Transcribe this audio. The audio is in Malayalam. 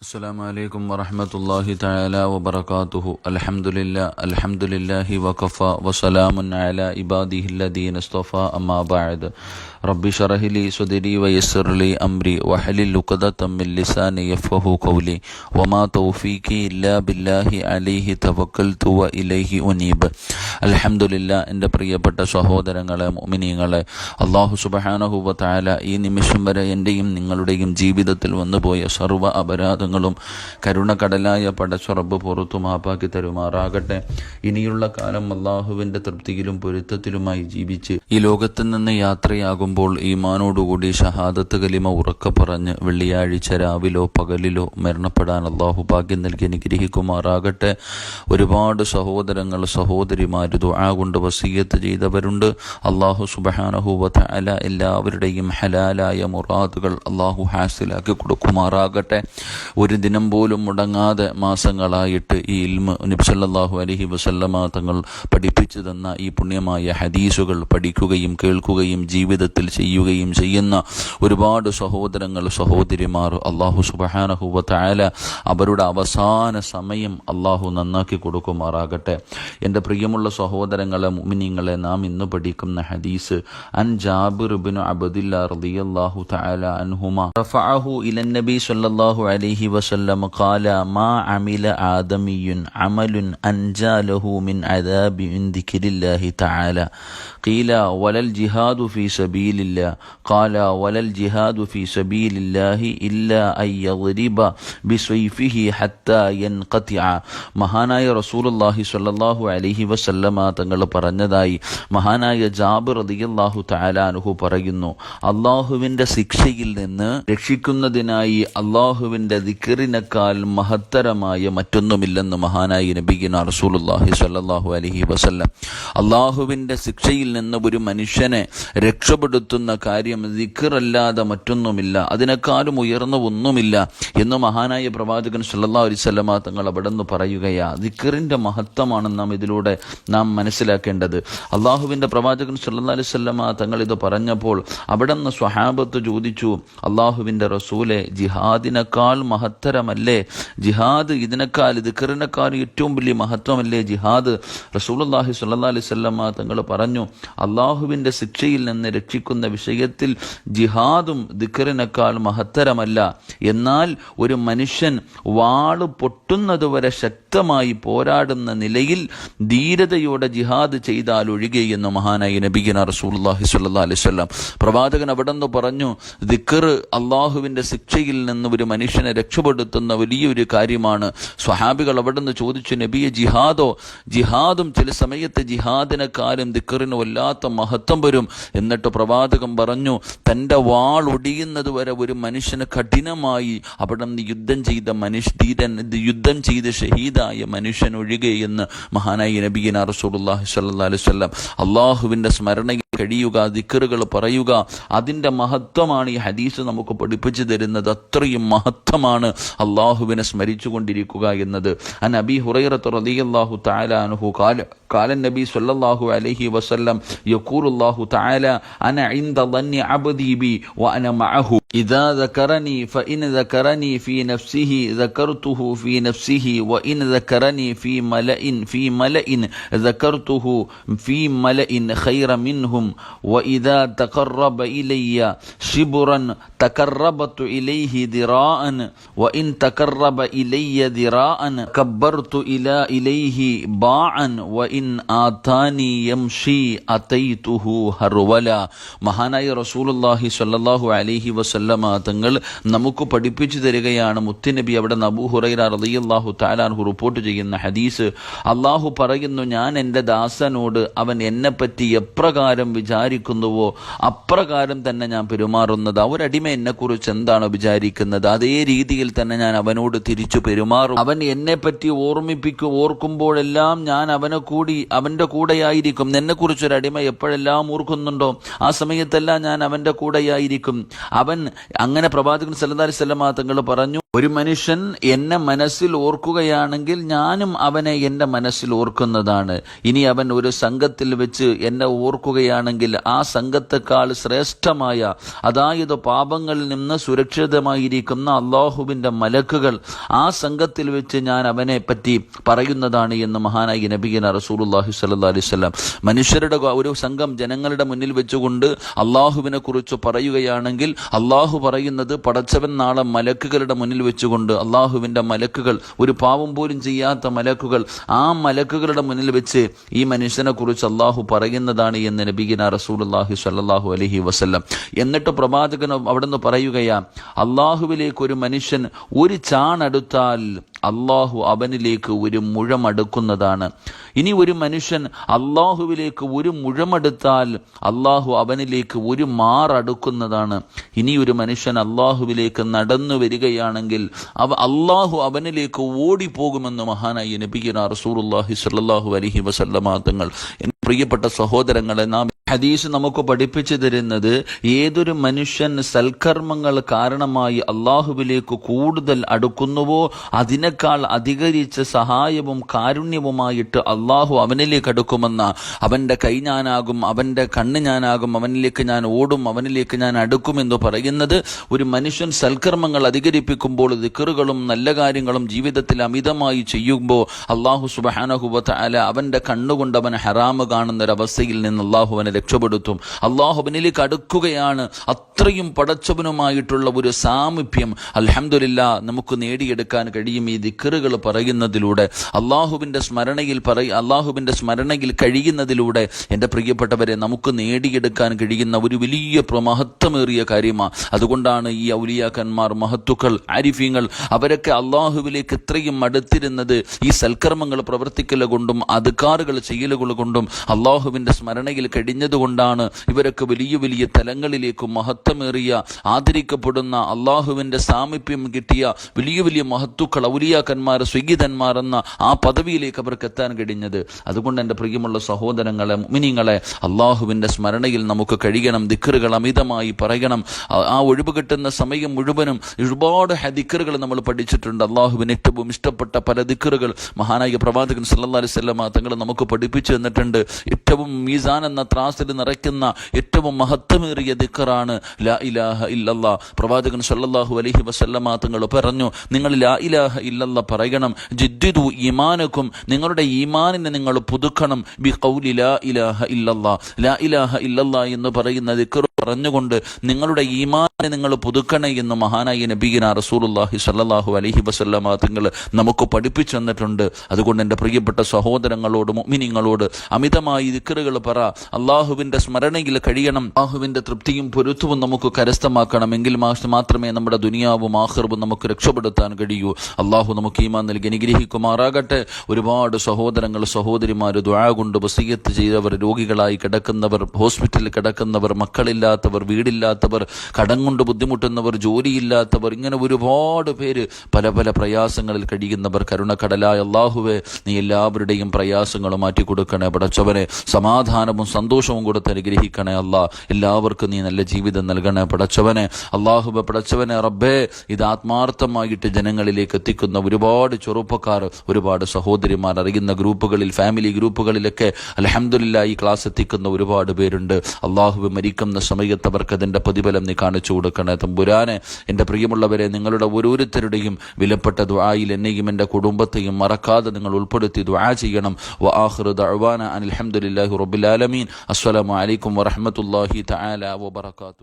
السلام عليكم ورحمة الله تعالى وبركاته الحمد لله الحمد لله وكفى وسلام على عباده الذين اصطفى أما بعد رب شرح لي صدري ويسر لي أمري وحلل عقدة من لساني يفقه قولي وما توفيقي إلا بالله عليه توكلت وإليه أنيب الحمد لله എൻ്റെ പ്രിയപ്പെട്ട സഹോദരങ്ങളെ മുഅ്മിനീങ്ങളെ അള്ളാഹു സുബ്ഹാനഹു വ തആല ഈ നിമിഷം വരെ എൻ്റെയും നിങ്ങളുടെയും ജീവിതത്തിൽ വന്നുപോയ സർവ്വ അപരാധങ്ങളും കരുണക്കടലായ പടച്ചുറബ് പുറത്തു മാപ്പാക്കി തരുമാറാകട്ടെ. ഇനിയുള്ള കാലം അള്ളാഹുവിന്റെ തൃപ്തിയിലും പൊരുത്തത്തിലുമായി ജീവിച്ച് ഈ ലോകത്ത് നിന്ന് യാത്രയാകുമ്പോൾ ഈമാനോടുകൂടി ഷഹാദത്ത് കലിമ ഉറക്ക പറഞ്ഞ് വെള്ളിയാഴ്ച രാവിലോ പകലിലോ മരണപ്പെടാൻ അള്ളാഹു ഭാഗ്യം നൽകി അനുഗ്രഹിക്കുമാറാകട്ടെ. ഒരുപാട് സഹോദരങ്ങൾ സഹോദരിമാർ ദുആ കൊണ്ട് വസീയത്ത് ചെയ്തവരുണ്ട്. അള്ളാഹു സുബഹാനഹുവ അല എല്ലാവരുടെയും ഹലാലായ മുറാദുകൾ അള്ളാഹു ഹാസിലാക്കി കൊടുക്കുമാറാകട്ടെ. ഒരു ദിനം പോലും മുടങ്ങാതെ മാസങ്ങളായിട്ട് ഈ ഇൽമ നബ്സല്ലാഹു അലഹി വസല്ലമ തങ്ങൾ പഠിപ്പിച്ചു തന്ന ഈ പുണ്യമായ ഹദീസുകൾ പഠിക്കുകയും കേൾക്കുകയും ജീവിതത്തിൽ ചെയ്യുകയും ചെയ്യുന്ന ഒരുപാട് സഹോദരങ്ങൾ സഹോദരിമാർ അള്ളാഹു സുബഹാനഹുവല അവരുടെ അവസാന സമയം അള്ളാഹു നന്നാക്കി കൊടുക്കുമാറാകട്ടെ. എന്റെ പ്രിയമുള്ള സഹോദരങ്ങളെ മുമിനിങ്ങളെ നാം ഇന്ന് പഠിക്കുന്ന ഹദീസ് അൻ ജാബിർ ഇബ്നു അബദില്ലാഹു തആല റഫഅഹു ഇലൻ നബി സല്ലല്ലാഹു അലൈഹി വസല്ലം ഖാല മാ അമില ആദമിയുൻ അമലുൻ അൻജാ ലഹു മിൻ അദാബി മിൻ ദിക്രില്ലാഹി തആല قيل ولا الجهاد في سبيل الله قال ولا الجهاد في سبيل الله إلا أن يضرب بسيفه حتى ينقطع മഹാനായ റസൂലുള്ളാഹി സ്വല്ലല്ലാഹു അലൈഹി വസല്ലമ തങ്ങൾ പറഞ്ഞതായി മഹാനായ ജാബിർ റളിയല്ലാഹു തആല അൻഹു പറയുന്നു അള്ളാഹുവിൻ്റെ ശിക്ഷയിൽ നിന്ന് രക്ഷിക്കുന്നതിനായി അള്ളാഹുവിൻ്റെ ദിക്റിനേക്കാൾ മഹത്തരമായ മറ്റൊന്നുമില്ലെന്ന് മഹാനായ നബിഗിന റസൂലുള്ളാഹി സ്വല്ലല്ലാഹു അലൈഹി വസല്ലം. അള്ളാഹുവിന്റെ ശിക്ഷയിൽ നിന്ന് ഒരു മനുഷ്യനെ രക്ഷപ്പെടുത്തുന്ന കാര്യം ദിക്കറല്ലാതെ മറ്റൊന്നുമില്ല. അതിനേക്കാളും ഉയർന്ന ഒന്നുമില്ല എന്ന് മഹാനായ പ്രവാചകൻ സല്ലാ അലൈഹി വസല്ലമ തങ്ങൾ അവിടെ നിന്ന് പറയുകയാ. ദിക്കറിന്റെ മഹത്വമാണ് നാം ഇതിലൂടെ നാം മനസ്സിലാക്കേണ്ടത്. അള്ളാഹുവിന്റെ പ്രവാചകൻ സല്ലാ അലൈഹി വസല്ലമ തങ്ങൾ ഇത് പറഞ്ഞപ്പോൾ അവിടെ നിന്ന് സ്വഹാബത്ത് ചോദിച്ചു അള്ളാഹുവിന്റെ റസൂലെ ജിഹാദിനേക്കാൾ മഹത്തരമല്ലേ? ജിഹാദ് ഇതിനേക്കാൾ ദിക്കറിനേക്കാൾ ഏറ്റവും വലിയ മഹത്വമല്ലേ? ജിഹാദ് റസൂലുള്ളാഹി സല്ലാ അലൈഹി സ്വല്ലമ്മ തങ്ങൾ പറഞ്ഞു അള്ളാഹുവിന്റെ ശിക്ഷയിൽ നിന്ന് രക്ഷിക്കുന്ന വിഷയത്തിൽ ജിഹാദും ദിക്കറിനേക്കാൾ മഹത്തരമല്ല. എന്നാൽ ഒരു മനുഷ്യൻ വാൾ പൊട്ടുന്നതുവരെ ശക്തമായി പോരാടുന്ന നിലയിൽ ധീരതയോടെ ജിഹാദ് ചെയ്താൽ ഒഴികെ എന്ന് മഹാനായി നബിഗിന റസൂലുള്ളാഹി സ്വല്ലല്ലാഹു അലൈഹി വസല്ലം പ്രവാചകൻ അവിടെ നിന്ന് പറഞ്ഞു ദിക്കർ അള്ളാഹുവിന്റെ ശിക്ഷയിൽ നിന്ന് ഒരു മനുഷ്യനെ രക്ഷപ്പെടുത്തുന്ന വലിയൊരു കാര്യമാണ്. സ്വഹാബികൾ അവിടെ നിന്ന് ചോദിച്ചു നബിയെ ജിഹാദോ? ജിഹാദും ചില സമയത്ത് ജിഹാദിനെക്കാലും ദിക്കറിന് വല്ലാത്ത മഹത്വം വരും. എന്നിട്ട് പ്രവാചകൻ പറഞ്ഞു തന്റെ വാൾ ഒടിയുന്നത് വരെ ഒരു മനുഷ്യന് കഠിനമായി. അവിടെ നിന്ന് യുദ്ധം ചെയ്ത മനുഷ്യ ധീരൻ യുദ്ധം ചെയ്ത് ഷഹീദായ മനുഷ്യൻ ഒഴികെ എന്ന് മഹാനായി നബീന റസൂലുള്ളാഹി സല്ലാ അലൈഹി വസല്ലം അള്ളാഹുവിന്റെ സ്മരണയിൽ കഴിയുക ദിക്കറുകൾ പറയുക. അതിന്റെ മഹത്വമാണ് ഈ ഹദീസ് നമുക്ക് പഠിപ്പിച്ചു തരുന്നത്. അത്രയും മഹത്വമാണ് ആണ് അള്ളാഹുവിനെ സ്മരിച്ചുകൊണ്ടിരിക്കുക എന്നത്. അൻ അബി ഹുറൈറത്ത് റതിയല്ലാഹു താലാനുഹു കാല കാലൻ നബി സല്ലാഹു അലഹി വസ്ല്ലം യക്കൂറുല്ലാഹു താല അന ഇന്ദി അബദീബി വ അന മഅഹു. إذا ذكرني فإن ذكرني في نفسه ذكرته في نفسه وإن ذكرني في ملأ في ملأ ذكرته في ملأ خير منهم. وإذا تقرب إلي شبرا تقربت إليه ذراعا. وإن تقرب إلي ذراعا كبرت إلى إليه باعا. وإن آتاني يمشي أتيته هرولا. مهانا رسول الله صلى الله عليه وسلم. വസല്ലമ തങ്ങൾ നമുക്ക് പഠിപ്പിച്ചു തരികയാണ്. മുത്തുനബി അവിടെ നബു ഹുറൈറ റളിയല്ലാഹു താലാൻഹു റിപ്പോർട്ട് ചെയ്യുന്ന ഹദീസ്. അള്ളാഹു പറയുന്നു ഞാൻ എന്റെ ദാസനോട് അവൻ എന്നെപ്പറ്റി എപ്രകാരം വിചാരിക്കുന്നുവോ അപ്രകാരം തന്നെ ഞാൻ പെരുമാറുന്നത്. ഒരടിമ എന്നെക്കുറിച്ച് എന്താണ് വിചാരിക്കുന്നത്? അതേ രീതിയിൽ തന്നെ ഞാൻ അവനോട് തിരിച്ചു പെരുമാറും. അവൻ എന്നെപ്പറ്റി ഓർമ്മിപ്പിക്കും ഓർക്കുമ്പോഴെല്ലാം ഞാൻ അവനെ കൂടി അവന്റെ കൂടെയായിരിക്കും. എന്നെക്കുറിച്ച് ഒരു അടിമ എപ്പോഴെല്ലാം ഓർക്കുന്നുണ്ടോ? ആ സമയത്തെല്ലാം ഞാൻ അവന്റെ കൂടെയായിരിക്കും. അവൻ അങ്ങനെ പ്രവാചകൻ സല്ലല്ലാഹു വസല്ലമ തങ്ങൾ പറഞ്ഞു ഒരു മനുഷ്യൻ എന്നെ മനസ്സിൽ ഓർക്കുകയാണെങ്കിൽ ഞാനും അവനെ എന്റെ മനസ്സിൽ ഓർക്കുന്നതാണ്. ഇനി അവൻ ഒരു സംഘത്തിൽ വെച്ച് എന്നെ ഓർക്കുകയാണെങ്കിൽ ആ സംഘത്തെക്കാൾ ശ്രേഷ്ഠമായ അതായത് പാപങ്ങളിൽ നിന്ന് സുരക്ഷിതമായിരിക്കുന്ന അള്ളാഹുവിന്റെ മലക്കുകൾ ആ സംഘത്തിൽ വെച്ച് ഞാൻ അവനെ പറ്റി പറയുന്നതാണ് എന്ന് മഹാനായി നബീന റസൂലുല്ലാഹി സ്വല്ലല്ലാഹി അലൈഹി വസല്ലം മനുഷ്യരുടെ ഒരു സംഘം ജനങ്ങളുടെ മുന്നിൽ വെച്ചുകൊണ്ട് അള്ളാഹുവിനെ കുറിച്ച് പറയുകയാണെങ്കിൽ അള്ളാഹു പറയുന്നത് പടച്ചവൻ നാളെ മലക്കുകളുടെ മുന്നിൽ വെച്ചുകൊണ്ട് അള്ളാഹുവിന്റെ മലക്കുകൾ ഒരു പാവം പോലും ചെയ്യാത്ത മലക്കുകൾ ആ മലക്കുകളുടെ മുന്നിൽ വെച്ച് ഈ മനുഷ്യനെ കുറിച്ച് അള്ളാഹു പറയുന്നതാണ് എന്ന് നബീന അള്ളാഹു സല്ലാഹു അലഹി വസല്ലം. എന്നിട്ട് പ്രവാചകൻ നിന്ന് പറയുകയാ അള്ളാഹുവിലേക്ക് ഒരു മനുഷ്യൻ ഒരു ചാണടുത്താൽ അള്ളാഹു അവനിലേക്ക് ഒരു മുഴമടുക്കുന്നതാണ്. ഇനി ഒരു മനുഷ്യൻ അള്ളാഹുവിലേക്ക് ഒരു മുഴമെടുത്താൽ അള്ളാഹു അവനിലേക്ക് ഒരു മാറടുക്കുന്നതാണ്. ഇനി ഒരു മനുഷ്യൻ അള്ളാഹുവിലേക്ക് നടന്നു വരികയാണെങ്കിൽ അവ അള്ളാഹു അവനിലേക്ക് ഓടിപ്പോകുമെന്ന് മഹാനായി നബിഗിന റസൂറുല്ലാഹി സല്ലാഹു അലഹി വസല്ലമാങ്ങൾ പ്രിയപ്പെട്ട സഹോദരങ്ങളെ നാം ഹദീസ് നമുക്ക് പഠിപ്പിച്ചു തരുന്നത് ഏതൊരു മനുഷ്യൻ സൽക്കർമ്മങ്ങൾ കാരണമായി അള്ളാഹുവിലേക്ക് കൂടുതൽ അടുക്കുന്നുവോ അതിനേക്കാൾ അധികരിച്ച സഹായവും കാരുണ്യവുമായിട്ട് അള്ളാഹു അവനിലേക്ക് അടുക്കുമെന്ന. അവന്റെ കൈ ഞാനാകും അവന്റെ കണ്ണ് ഞാനാകും അവനിലേക്ക് ഞാൻ ഓടും അവനിലേക്ക് ഞാൻ അടുക്കുമെന്ന് പറയുന്നത് ഒരു മനുഷ്യൻ സൽക്കർമ്മങ്ങൾ അധികരിപ്പിക്കുമ്പോൾ ദിക്കറുകളും നല്ല കാര്യങ്ങളും ജീവിതത്തിൽ അമിതമായി ചെയ്യുമ്പോൾ അള്ളാഹു സുബാനഹുബത്ത് അല അവന്റെ കണ്ണുകൊണ്ട് അവൻ ഹറാമ് കാണുന്നൊരവസ്ഥയിൽ നിന്ന് അള്ളാഹു അവനെ രക്ഷപ്പെടുത്തും. അള്ളാഹുബനിലേക്ക് അടുക്കുകയാണ് അത്രയും പടച്ചവനുമായിട്ടുള്ള ഒരു സാമീപ്യം അലഹമില്ല നമുക്ക് നേടിയെടുക്കാൻ കഴിയും ഈ ദിക്കറുകൾ പറയുന്നതിലൂടെ. അള്ളാഹുവിന്റെ സ്മരണയിൽ പറയ അള്ളാഹുവിന്റെ സ്മരണയിൽ കഴിയുന്നതിലൂടെ എന്റെ പ്രിയപ്പെട്ടവരെ നമുക്ക് നേടിയെടുക്കാൻ കഴിയുന്ന ഒരു വലിയ മഹത്വമേറിയ കാര്യമാണ് അതുകൊണ്ടാണ് ഈ ഔലിയാക്കന്മാർ മഹത്തുക്കൾ ആരിഫ്യങ്ങൾ അവരൊക്കെ അള്ളാഹുവിലേക്ക് ഇത്രയും അടുത്തിരുന്നത് ഈ സൽക്കർമ്മങ്ങൾ പ്രവർത്തിക്കൽ കൊണ്ടും അധികാറുകൾ ചെയ്യലുകൾ കൊണ്ടും അള്ളാഹുവിന്റെ സ്മരണയിൽ കഴിഞ്ഞതുകൊണ്ടാണ് ഇവരൊക്കെ വലിയ വലിയ തലങ്ങളിലേക്കും മഹത്വമേറിയ ആദരിക്കപ്പെടുന്ന അള്ളാഹുവിന്റെ സാമീപ്യം കിട്ടിയ വലിയ വലിയ മഹത്തുക്കൾ ഔലിയാക്കന്മാർ സ്വീകിതന്മാർ എന്ന ആ പദവിയിലേക്ക് അവർക്ക് എത്താൻ കഴിഞ്ഞത്. അതുകൊണ്ട് എന്റെ പ്രിയമുള്ള സഹോദരങ്ങളെ മിനിങ്ങളെ അള്ളാഹുവിന്റെ സ്മരണയിൽ നമുക്ക് കഴിയണം ദിക്കറുകൾ അമിതമായി പറയണം. ആ ഒഴിവ് കിട്ടുന്ന സമയം മുഴുവനും ഒരുപാട് ദിക്കറുകൾ നമ്മൾ പഠിച്ചിട്ടുണ്ട്. അള്ളാഹുവിന് ഏറ്റവും ഇഷ്ടപ്പെട്ട പല ദിക്കറുകൾ മഹാനായ പ്രവാചകൻ സല്ലാ അലൈഹി സ്വല്ലമ തങ്ങൾ നമുക്ക് പഠിപ്പിച്ചു തന്നിട്ടുണ്ട്. ഏറ്റവും മീസാൻ എന്ന ത്രാസിൽ നിറയ്ക്കുന്ന ഏറ്റവും മഹത്വമേറിയ ദിക്കറാണ് ലാ ഇലാഹ ഇല്ലല്ലാ. പ്രവാചകൻ സല്ലാഹു അലഹി വസല്ലമ തങ്ങൾ പറഞ്ഞു നിങ്ങൾ ലാ ഇലാഹ ഇല്ലല്ല പറയണം. ജിദ്ദിദു ഈമാനക്കും നിങ്ങളുടെ ഈമാനിനെ നിങ്ങൾ പുതുക്കണം. ബി കൗലി ലാ ഇലാഹ ഇല്ലല്ലാ. ലാ ഇലാഹ ഇല്ലല്ലാ എന്ന് പറയുന്ന ദിക്കർ പറഞ്ഞുകൊണ്ട് നിങ്ങളുടെ ഈമാനെ നിങ്ങൾ പുതുക്കണേ എന്ന് മഹാനായ നബീന റസൂലുല്ലാഹി സല്ലാഹു അലഹി വസല്ലമ തങ്ങൾ നമുക്ക് പഠിപ്പിച്ചു തന്നിട്ടുണ്ട്. അതുകൊണ്ട് എന്റെ പ്രിയപ്പെട്ട സഹോദരങ്ങളോട് മുഅ്മിനീങ്ങളോട് അമിതമായി ദിക്കറുകൾ പറ. അള്ളാഹുവിന്റെ സ്മരണയിൽ കഴിയണം. അള്ളാഹുവിന്റെ തൃപ്തിയും പൊരുത്തവും നമുക്ക് കരസ്ഥമാക്കണമെങ്കിൽ മാത്രമേ നമ്മുടെ ദുനിയാവും ആഹ്റവും നമുക്ക് രക്ഷപ്പെടുത്താൻ കഴിയൂ. അള്ളാഹു നമുക്ക് ഈമാൻ നൽകി അനുഗ്രഹിക്കുമാറാകട്ടെ. ഒരുപാട് സഹോദരങ്ങൾ സഹോദരിമാർ ദ്വാ കൊണ്ട് വസീയത്ത് ചെയ്തവർ രോഗികളായി കിടക്കുന്നവർ ഹോസ്പിറ്റലിൽ കിടക്കുന്നവർ മക്കളില്ലാത്തവർ വീടില്ലാത്തവർ കടം കൊണ്ട് ബുദ്ധിമുട്ടുന്നവർ ജോലിയില്ലാത്തവർ ഇങ്ങനെ ഒരുപാട് പേര് പല പല പ്രയാസങ്ങളിൽ കഴിയുന്നവർ. കരുണക്കടലായ അള്ളാഹുവെ നീ എല്ലാവരുടെയും പ്രയാസങ്ങൾ മാറ്റി കൊടുക്കണേ പടച്ചവനെ സമാധാനവും സന്തോഷവും കൊടുത്ത് അനുഗ്രഹിക്കണേ അല്ല എല്ലാവർക്കും നീ നല്ല ജീവിതം നൽകണേ. പടച്ചവനെ അള്ളാഹുബ പടച്ചവനെ റബ്ബേ ഇത് ആത്മാർത്ഥമായിട്ട് ജനങ്ങളിലേക്ക് എത്തിക്കുന്ന ഒരുപാട് ചെറുപ്പക്കാർ ഒരുപാട് സഹോദരിമാർ അറിയുന്ന ഗ്രൂപ്പുകളിൽ ഫാമിലി ഗ്രൂപ്പുകളിലൊക്കെ അലഹമുല്ല ഈ ക്ലാസ് എത്തിക്കുന്ന ഒരുപാട് പേരുണ്ട്. അള്ളാഹുബെ മരിക്കുന്ന സമയത്ത് അവർക്ക് അതിന്റെ പ്രതിഫലം നീ കാണിച്ചു കൊടുക്കണേ. തമ്പുരാനെ എന്റെ പ്രിയമുള്ളവരെ നിങ്ങളുടെ ഓരോരുത്തരുടെയും വിലപ്പെട്ട ദ്വായിൽ എന്നെയും എന്റെ കുടുംബത്തെയും മറക്കാതെ നിങ്ങൾ ഉൾപ്പെടുത്തി ദ്വാ ചെയ്യണം. വആഖിറു ദഅവാന അനിൽ ഹംദുലില്ലാഹി റബ്ബിൽ ആലമീൻ. അസ്സലാമു അലൈക്കും വറഹ്മത്തുള്ളാഹി തആല വബറകാതുഹു.